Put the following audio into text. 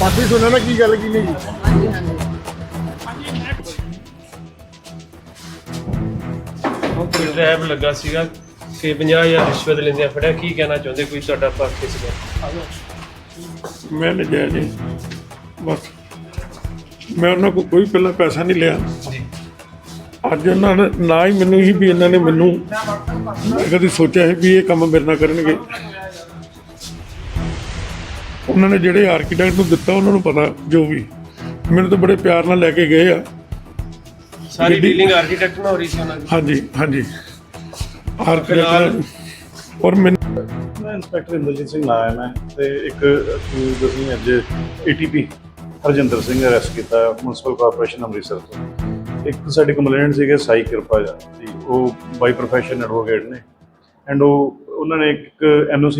Party ਸੁਣਿਆ ਨਾ ਕੀ ਗੱਲ ਕੀ ਨਹੀਂ? ਹਾਂਜੀ ਹਾਂਜੀ ਕੋਈ ਰੈਬ ਲੱਗਾ ਸੀਗਾ ਕਿ 50000 ਰਿਸ਼ਵਤ ਲੈਂਦੇ ਫੜਿਆ ਕੀ ਕਹਿਣਾ ਚਾਹੁੰਦੇ ਕੋਈ ਤੁਹਾਡਾ ਪੱਖ ਇਸ ਗੱਲ ਮੈਂ ਨਜਾਇਜ਼ ਬਸ। ਮੈਂ ਉਹਨਾਂ ਕੋਲ ਕੋਈ ਪਹਿਲਾਂ ਪੈਸਾ ਨਹੀਂ ਲਿਆ। ਜੀ। ਅੱਜ ਉਹਨਾਂ ਨੇ ਨਾ ਹੀ ਮੈਨੂੰ ਹੀ ਵੀ ਇਹਨਾਂ ਨੇ ਮੈਨੂੰ ਮੈਂ ਕਦੀ ਸੋਚਿਆ ਸੀ ਵੀ ਇਹ ਕੰਮ ਮੇਰੇ ਨਾਲ ਕਰਨਗੇ। ਉਹਨਾਂ ਨੇ ਜਿਹੜੇ ਆਰਕੀਟੈਕਟ ਨੂੰ ਦਿੱਤਾ ਉਹਨਾਂ ਨੂੰ ਪਤਾ ਜੋ ਵੀ। ਮੈਨੂੰ ਤਾਂ ਬੜੇ ਪਿਆਰ ਨਾਲ ਲੈ ਕੇ ਗਏ ਆ। ਸਾਰੀ ਡੀਲਿੰਗ ਆਰਕੀਟੈਕਟ ਨਾਲ ਹੋ ਰਹੀ ਸੀ ਉਹਨਾਂ ਦੀ। ਹਾਂਜੀ ਹਾਂਜੀ। ਆਰਕੀਟੈਕਟ ਔਰ ਮੈਨੂੰ ਮੈਂ ਇੰਸਪੈਕਟਰ ਇੰਦਰਜੀਤ ਸਿੰਘ ਹੈ ਮੈਂ ਤੇ ਇੱਕ ਅਸੀਂ ਅੱਜ ਏਟੀਪੀ ਹਰਜਿੰਦਰ ਸਿੰਘ ਅਰੈਸਟ ਕੀਤਾ ਮਿਊਨਿਸਪਲ ਕਾਰਪੋਰੇਸ਼ਨ ਅੰਮ੍ਰਿਤਸਰ ਤੋਂ। ਇੱਕ ਸਾਡੇ ਕੰਪਲੇਨਟ ਸੀਗੇ ਸਾਈ ਕਿਰਪਾ ਜੀ ਉਹ ਬਾਈ ਪ੍ਰੋਫੈਸ਼ਨ ਐਡਵੋਕੇਟ ਨੇ। ਐਂਡ ਉਹ, ਉਹਨਾਂ ਨੇ ਇੱਕ ਐਨਓਸੀ